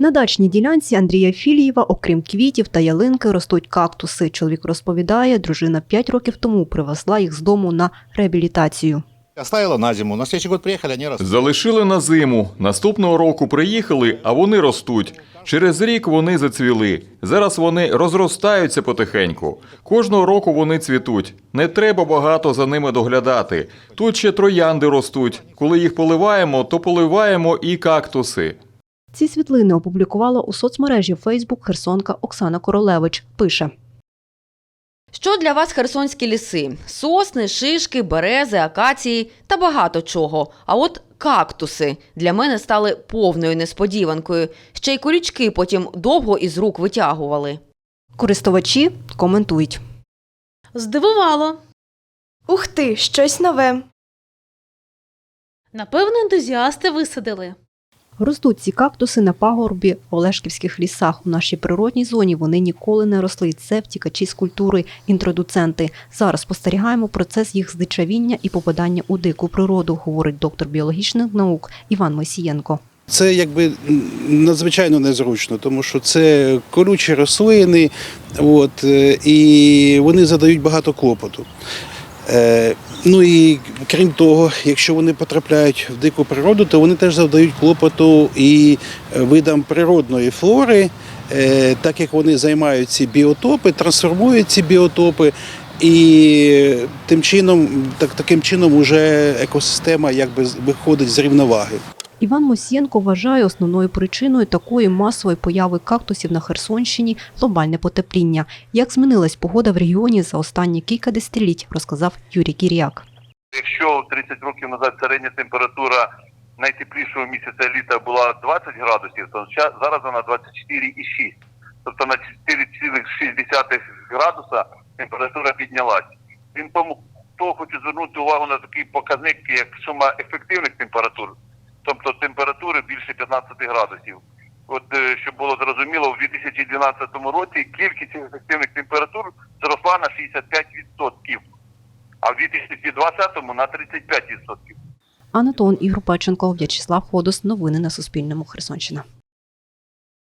На дачній ділянці Андрія Філієва, окрім квітів та ялинки, ростуть кактуси. Чоловік розповідає, дружина 5 років тому привезла їх з дому на реабілітацію. Оставила на зиму. На следующий год приехали, они растут. Залишили на зиму. Наступного року приїхали, а вони ростуть. Через рік вони зацвіли. Зараз вони розростаються потихеньку. Кожного року вони цвітуть. Не треба багато за ними доглядати. Тут ще троянди ростуть. Коли їх поливаємо, то поливаємо і кактуси. Ці світлини опублікувала у соцмережі Фейсбук херсонка Оксана Королевич. Пише. Що для вас херсонські ліси? Сосни, шишки, берези, акації та багато чого. А от кактуси для мене стали повною несподіванкою. Ще й колючки потім довго із рук витягували. Користувачі коментують. Здивувало. Ух ти, щось нове. Напевно, ентузіасти висадили. Ростуть ці кактуси на пагорбі в Олешківських лісах. У нашій природній зоні вони ніколи не росли. Це втікачі з культури, інтродуценти. Зараз спостерігаємо процес їх здичавіння і попадання у дику природу, говорить доктор біологічних наук Іван Мойсієнко. Це якби надзвичайно незручно, тому що це колючі рослини, от, е, і вони задають багато клопоту. Е, ну і крім того, якщо вони потрапляють в дику природу, то вони теж завдають клопоту і видам природної флори, е, так як вони займають ці біотопи, трансформують ці біотопи. І тим чином, так, таким чином, уже екосистема якби виходить з рівноваги. Іван Мосієнко вважає основною причиною такої масової появи кактусів на Херсонщині глобальне потепління. Як змінилась погода в регіоні за останні кілька десятиліть, розказав Юрій Кіріак. Якщо 30 років назад середня температура найтеплішого місяця літа була 20 градусів, то зараз вона 24,6. Тобто на 4,6 градуса температура піднялась. Крім тому, то хочу звернути увагу на такий показник, як сума ефективних температур, 15 градусів. От е, щоб було зрозуміло, у 2012 році кількість ефективних температур зросла на 65% а в 2020-му на 35%. Анатон Ігор Печенко, В'ячеслав Ходос. Новини на Суспільному. Херсонщина.